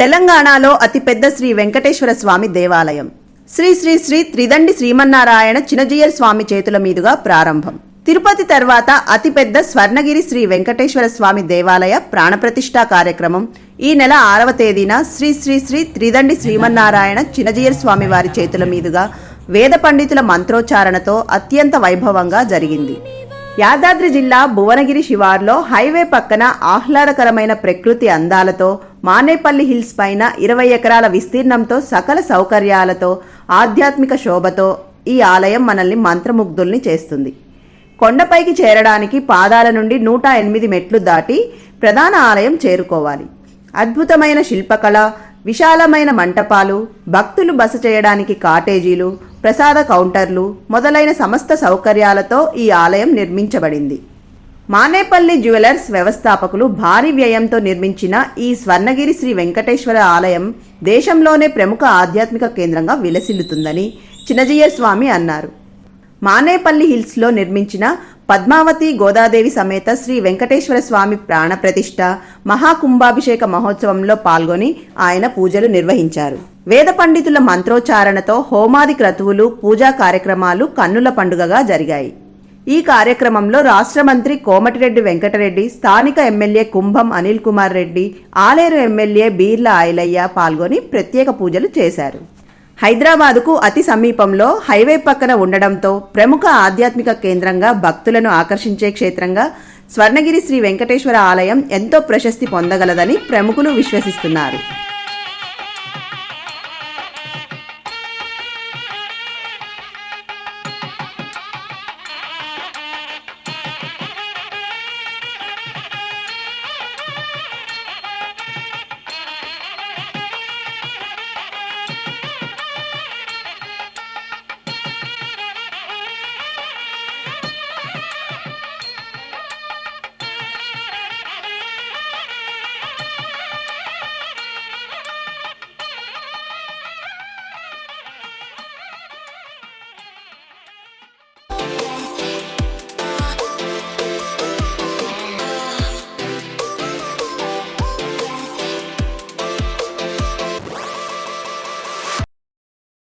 తెలంగాణలో అతిపెద్ద శ్రీ వెంకటేశ్వర స్వామి దేవాలయం. శ్రీ శ్రీ శ్రీ త్రిదండి శ్రీమన్నారాయణ చినజీయర్ స్వామి చేతుల మీదుగా ప్రారంభం. తిరుపతి తర్వాత అతిపెద్ద స్వర్ణగిరి శ్రీ వెంకటేశ్వర స్వామి దేవాలయ ప్రాణప్రతిష్ఠా కార్యక్రమం. ఈ నెల ఆరవ తేదీన శ్రీ శ్రీ శ్రీ త్రిదండి శ్రీమన్నారాయణ చినజీయర్ స్వామి వారి చేతుల మీదుగా వేద పండితుల మంత్రోచ్చారణతో అత్యంత వైభవంగా జరిగింది. యాదాద్రి జిల్లా భువనగిరి శివార్లో హైవే పక్కన ఆహ్లాదకరమైన ప్రకృతి అందాలతో మానేపల్లి హిల్స్ పైన ఇరవై ఎకరాల విస్తీర్ణంతో సకల సౌకర్యాలతో ఆధ్యాత్మిక శోభతో ఈ ఆలయం మనల్ని మంత్రముగ్ధుల్ని చేస్తుంది. కొండపైకి చేరడానికి పాదాల నుండి నూట ఎనిమిది మెట్లు దాటి ప్రధాన ఆలయం చేరుకోవాలి. అద్భుతమైన శిల్పకళ విశాలమైన మంటపాలు భక్తులు బస చేయడానికి కాటేజీలు ప్రసాద కౌంటర్లు మొదలైన సమస్త సౌకర్యాలతో ఈ ఆలయం నిర్మించబడింది. మానేపల్లి జ్యువెలర్స్ వ్యవస్థాపకులు భారీ వ్యయంతో నిర్మించిన ఈ స్వర్ణగిరి శ్రీ వెంకటేశ్వర ఆలయం దేశంలోనే ప్రముఖ ఆధ్యాత్మిక కేంద్రంగా విలసిల్లుతుందని చినజీయ స్వామి అన్నారు. మానేపల్లి హిల్స్లో నిర్మించిన పద్మావతి గోదాదేవి సమేత శ్రీ వెంకటేశ్వర స్వామి ప్రాణప్రతిష్ఠ మహాకుంభాభిషేక మహోత్సవంలో పాల్గొని ఆయన పూజలు నిర్వహించారు. వేద పండితుల మంత్రోచ్చారణతో హోమాది క్రతువులు పూజా కార్యక్రమాలు కన్నుల పండుగగా జరిగాయి. ఈ కార్యక్రమంలో రాష్ట్ర మంత్రి కోమటిరెడ్డి వెంకటరెడ్డి స్థానిక ఎమ్మెల్యే కుంభం అనిల్ కుమార్ రెడ్డి ఆలేరు ఎమ్మెల్యే బీర్ల ఆయలయ్య పాల్గొని ప్రత్యేక పూజలు చేశారు. హైదరాబాదుకు అతి సమీపంలో హైవే పక్కన ఉండడంతో ప్రముఖ ఆధ్యాత్మిక కేంద్రంగా భక్తులను ఆకర్షించే క్షేత్రంగా స్వర్ణగిరి శ్రీ వెంకటేశ్వర ఆలయం ఎంతో ప్రశస్తి పొందగలదని ప్రముఖులు విశ్వసిస్తున్నారు.